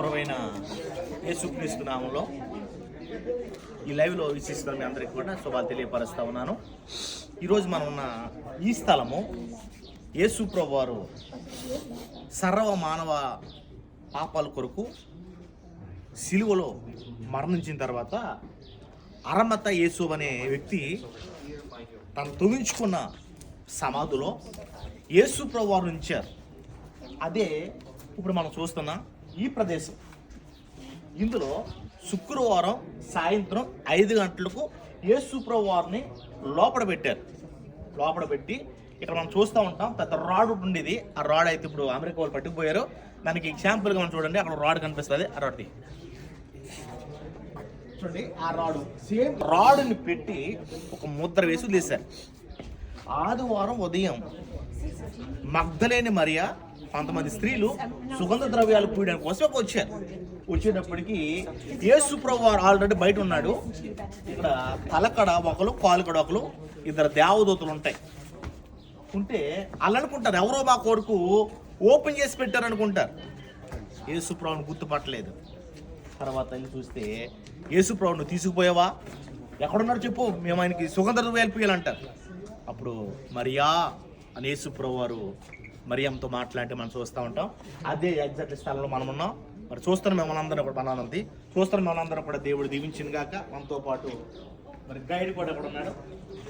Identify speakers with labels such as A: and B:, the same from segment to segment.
A: ప్రవైన యేసుక్రీస్తు నామంలో ఈ లైవ్లో వీక్షిస్తున్న మీ అందరికీ కూడా శుభాలు తెలియపరుస్తూ ఉన్నాను. ఈరోజు మనం ఉన్న ఈ స్థలము యేసు ప్రభు వారు సర్వ మానవ పాపాల కొరకు సిలువలో మరణించిన తర్వాత అరమత యేసు అనే వ్యక్తి తను తొమ్మించుకున్న సమాధిలో యేసు ప్రభు వారు ఉంచారు అదే ఇప్పుడు మనం చూస్తున్నాం. ఈ ప్రదేశం. ఇందులో శుక్రవారం సాయంత్రం ఐదు గంటలకు ఏ శుక్రవారిని లోపల పెట్టారు. లోపల పెట్టి ఇక్కడ మనం చూస్తూ ఉంటాం పెద్ద రాడ్ ఉండేది. ఆ రాడ్ అయితే ఇప్పుడు అమెరికా వాళ్ళు పట్టుకుపోయారు. దానికి ఎగ్జాంపుల్గా మనం చూడండి అక్కడ రాడ్ కనిపిస్తుంది. ఆ రాడ్ది. చూడండి ఆ రాడు. సేమ్ రాడ్ని పెట్టి ఒక ముద్ర వేసి వదిలేశారు. ఆదివారం ఉదయం మగ్ధలేని మరియా కొంతమంది స్త్రీలు సుగంధ ద్రవ్యాలు పూయడానికి కోసం వచ్చారు. వచ్చేటప్పటికి యేసు వారు ఆల్రెడీ బయట ఉన్నాడు. ఇక్కడ తలకడ ఒకరు కాలుకడ ఒకరు ఇద్దరు దేవదూతలు ఉంటాయి. ఉంటే వాళ్ళు అనుకుంటారు ఎవరో మా కొడుకు ఓపెన్ చేసి పెట్టారు అనుకుంటారు యేసుప్రభుని గుర్తుపట్టలేదు. తర్వాత వెళ్ళి చూస్తే యేసుప్రభుని తీసుకుపోయావా? ఎక్కడున్నారు చెప్పు. మేము ఆయనకి సుగంధ ద్రవ్యాలు పూయాలంటారు. అప్పుడు మరియా అని యేసుప్రభు వారు మరియంతో మాట్లాడితే మనం చూస్తూ ఉంటాం. అదే ఎగ్జాక్ట్ స్థలంలో మనం ఉన్నాం. మరి చూస్తాను మిమ్మల్ని అందరం కూడా మనందరి చూస్తాను మిమ్మల్ని అందరం కూడా దేవుడు దీవించింది గాక మనతో పాటు మరి గైడ్ కూడా ఇక్కడ ఉన్నాడు?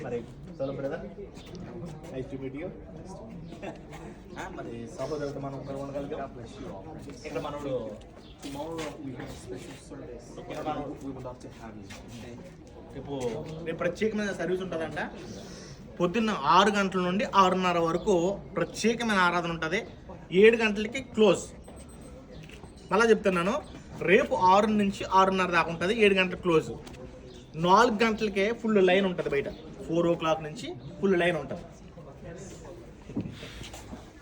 A: మరి చలో brother nice to meet you మరి సహోదరుడు మనం ఉండగలిగాం. ఇక్కడ మనోడు.
B: Tomorrow we have a special service.
A: ఇక్కడ మనం
B: We would love to have you.
A: రేపు రేపు ప్రత్యేకమైన సర్వీస్ ఉంటుందంట. పొద్దున్న ఆరు గంటల నుండి ఆరున్నర వరకు ప్రత్యేకమైన ఆరాధన ఉంటుంది. ఏడు గంటలకి క్లోజ్. మళ్ళా చెప్తున్నాను రేపు ఆరు నుంచి ఆరున్నర దాకా ఉంటుంది ఏడు గంటల క్లోజ్. నాలుగు గంటలకే ఫుల్ లైన్ ఉంటుంది బయట. ఫోర్ ఓ క్లాక్ నుంచి ఫుల్ లైన్ ఉంటుంది.